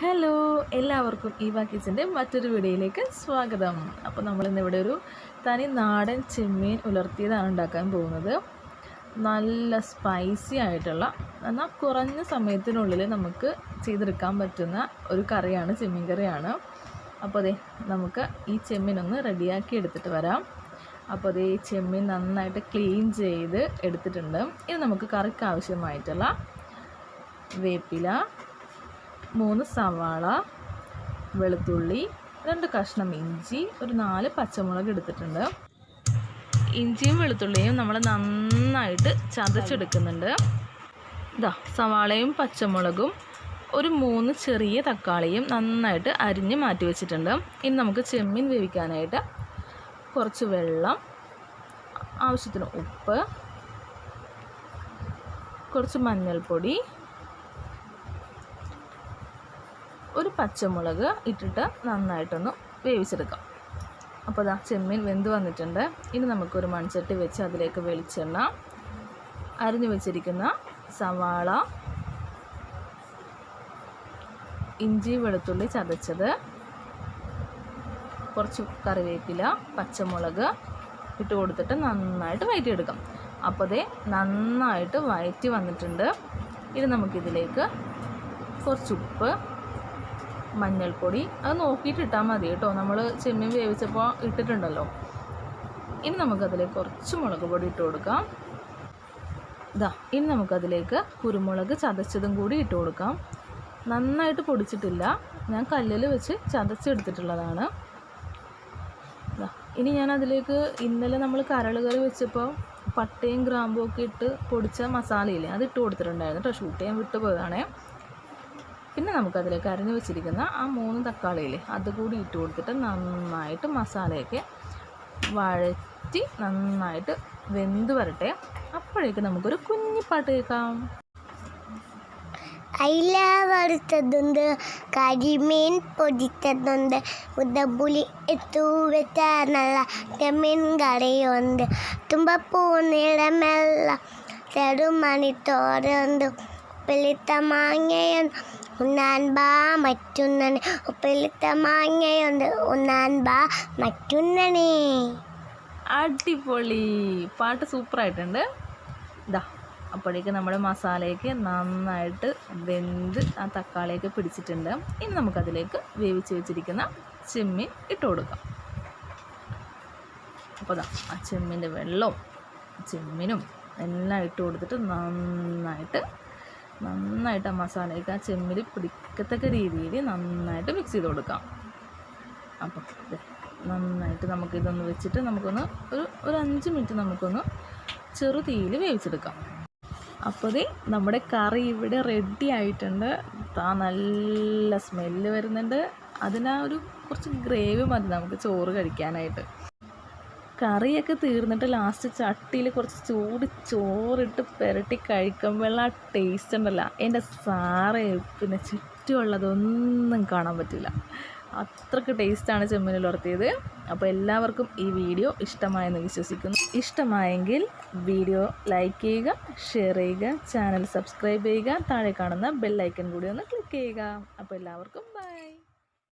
Hello എല്ലാവർക്കും ഈ കിച്ചന്റെ മറ്റൊരു വീഡിയോയിലേക്ക് സ്വാഗതം. അപ്പോൾ നമ്മളിന്നിവിടെ ഒരു തനി നാടൻ ചെമ്മീൻ ഉലർത്തിയതാണ് ഉണ്ടാക്കാൻ പോകുന്നത്. നല്ല സ്പൈസി ആയിട്ടുള്ള എന്നാൽ കുറഞ്ഞ സമയത്തിനുള്ളിൽ നമുക്ക് ചെയ്തെടുക്കാൻ പറ്റുന്ന ഒരു കറിയാണ് ചെമ്മീൻ കറിയാണ്. അപ്പോൾ അതെ നമുക്ക് ഈ ചെമ്മീൻ ഒന്ന് റെഡിയാക്കി എടുത്തിട്ട് വരാം. അപ്പോൾ അതേ ചെമ്മീൻ നന്നായിട്ട് ക്ലീൻ ചെയ്ത് എടുത്തിട്ടുണ്ട്. ഇത് നമുക്ക് കറിക്ക് ആവശ്യമായിട്ടുള്ള വേപ്പില മൂന്ന് സവാള വെളുത്തുള്ളി രണ്ട് കഷ്ണം ഇഞ്ചി ഒരു നാല് പച്ചമുളക് എടുത്തിട്ടുണ്ട്. ഇഞ്ചിയും വെളുത്തുള്ളിയും നമ്മൾ നന്നായിട്ട് ചതച്ചെടുക്കുന്നുണ്ട്. ഇതാ സവാളയും പച്ചമുളകും ഒരു മൂന്ന് ചെറിയ തക്കാളിയും നന്നായിട്ട് അരിഞ്ഞ് മാറ്റി വെച്ചിട്ടുണ്ട്. ഇനി നമുക്ക് ചെമ്മീൻ വേവിക്കാനായിട്ട് കുറച്ച് വെള്ളം ആവശ്യത്തിന് ഉപ്പ് കുറച്ച് മഞ്ഞൾപ്പൊടി ഒരു പച്ചമുളക് ഇട്ടിട്ട് നന്നായിട്ടൊന്ന് വേവിച്ചെടുക്കാം. അപ്പോൾ അതാ ചെമ്മീൻ വെന്ത് വന്നിട്ടുണ്ട്. ഇനി നമുക്കൊരു മൺചട്ടി വെച്ച് അതിലേക്ക് വെളിച്ചെണ്ണ അരിഞ്ഞു വെച്ചിരിക്കുന്ന സവാള ഇഞ്ചി വെളുത്തുള്ളി ചതച്ചത് കുറച്ച് കറിവേപ്പില പച്ചമുളക് ഇട്ട് കൊടുത്തിട്ട് നന്നായിട്ട് വയറ്റിയെടുക്കാം. അപ്പോൾ അതേ നന്നായിട്ട് വയറ്റി വന്നിട്ടുണ്ട്. ഇനി നമുക്കിതിലേക്ക് കുറച്ച് ഉപ്പ് മഞ്ഞൾപ്പൊടി അത് നോക്കിയിട്ട് ഇട്ടാൽ മതി കേട്ടോ. നമ്മൾ ചെമ്മീൻ വേവിച്ചപ്പോൾ ഇട്ടിട്ടുണ്ടല്ലോ. ഇനി നമുക്കതിലേക്ക് കുറച്ച് മുളക് പൊടി ഇട്ട് കൊടുക്കാം. ഇതാ ഇനി നമുക്കതിലേക്ക് കുരുമുളക് ചതച്ചതും കൂടി ഇട്ട് കൊടുക്കാം. നന്നായിട്ട് പൊടിച്ചിട്ടില്ല. ഞാൻ കല്ലിൽ വെച്ച് ചതച്ചെടുത്തിട്ടുള്ളതാണ്. ഇനി ഞാൻ അതിലേക്ക് ഇന്നലെ നമ്മൾ കരൾ കറി വെച്ചപ്പോൾ പട്ടയും ഗ്രാമ്പും ഒക്കെ ഇട്ട് പൊടിച്ച മസാലയില്ലേ അത് ഇട്ട് കൊടുത്തിട്ടുണ്ടായിരുന്നു കേട്ടോ. ഷൂട്ട് ചെയ്യാൻ വിട്ടുപോയതാണേ. പിന്നെ നമുക്കതിലേക്ക് അരിഞ്ഞു വെച്ചിരിക്കുന്ന ആ മൂന്ന് തക്കാളിയിൽ അതുകൂടി ഇട്ട് കൊടുത്തിട്ട് നന്നായിട്ട് മസാലയൊക്കെ വഴറ്റി നന്നായിട്ട് വെന്ത് വരട്ടെ. അപ്പോഴേക്ക് നമുക്കൊരു കുഞ്ഞിപ്പാട്ട് കേൾക്കാം. അയില വറുത്തതുണ്ട് കരിമീൻ പൊടിച്ചതുണ്ട് ഉദപ്പുളി എത്തു വെച്ച നല്ല ചെമ്മീൻ കറിയുണ്ട് തുമ്പപ്പൂ നിറമെല്ലാം ചെറുമണി തോറുണ്ട് ഉപ്പിലിട്ട മാങ്ങയുണ്ട്. ഉണ്ണാൻ ബാ മറ്റുന്നണി ഉപ്പിലിട്ട മാങ്ങയുണ്ട്. ഉണ്ണാൻ ബാ മറ്റുന്നണി അടിപൊളി. പാട്ട് സൂപ്പറായിട്ടുണ്ട്. ഇതാ അപ്പോഴേക്ക് നമ്മുടെ മസാലയൊക്കെ നന്നായിട്ട് വെന്ത് ആ തക്കാളിയൊക്കെ പിടിച്ചിട്ടുണ്ട്. ഇനി നമുക്കതിലേക്ക് വേവിച്ച് വെച്ചിരിക്കുന്ന ചെമ്മീൻ ഇട്ട് കൊടുക്കാം. അപ്പോൾ ദാ ആ ചെമ്മീന്റെ വെള്ളവും ചെമ്മീനും എല്ലാം ഇട്ട് കൊടുത്തിട്ട് നന്നായിട്ട് നന്നായിട്ട് ആ മസാലയൊക്കെ ആ ചെമ്മിൽ പിടിക്കത്തക്ക രീതിയിൽ നന്നായിട്ട് മിക്സ് ചെയ്ത് കൊടുക്കാം. അപ്പം നന്നായിട്ട് നമുക്കിതൊന്ന് വെച്ചിട്ട് നമുക്കൊന്ന് ഒരു ഒരു അഞ്ച് മിനിറ്റ് നമുക്കൊന്ന് ചെറു തീയിൽ വേവിച്ചെടുക്കാം. അപ്പോൾ നമ്മുടെ കറി ഇവിടെ റെഡി ആയിട്ടുണ്ട്. ആ നല്ല സ്മെല്ല് വരുന്നുണ്ട്. അതിനാ ഒരു കുറച്ച് ഗ്രേവി മതി നമുക്ക് ചോറ് കഴിക്കാനായിട്ട്. കറിയൊക്കെ തീർന്നിട്ട് ലാസ്റ്റ് ചട്ടിയിൽ കുറച്ച് ചൂട് ചോറിട്ട് പുരട്ടി കഴിക്കുമ്പോഴുള്ള ആ ടേസ്റ്റ് ഉണ്ടല്ലോ. എന്റെ സാറേ പിന്നെ ചുറ്റുമുള്ളതൊന്നും കാണാൻ പറ്റില്ല. അത്രയ്ക്ക് ടേസ്റ്റാണ് ചെമ്മീനിൽ ഉറത്തിയത് അപ്പോൾ എല്ലാവർക്കും ഈ വീഡിയോ ഇഷ്ടമായെന്ന് വിശ്വസിക്കുന്നു. ഇഷ്ടമായെങ്കിൽ വീഡിയോ ലൈക്ക് ചെയ്യുക ഷെയർ ചെയ്യുക ചാനൽ സബ്സ്ക്രൈബ് ചെയ്യുക താഴെ കാണുന്ന ബെല്ലൈക്കൺ കൂടി ഒന്ന് ക്ലിക്ക് ചെയ്യുക. അപ്പോൾ എല്ലാവർക്കും ബൈ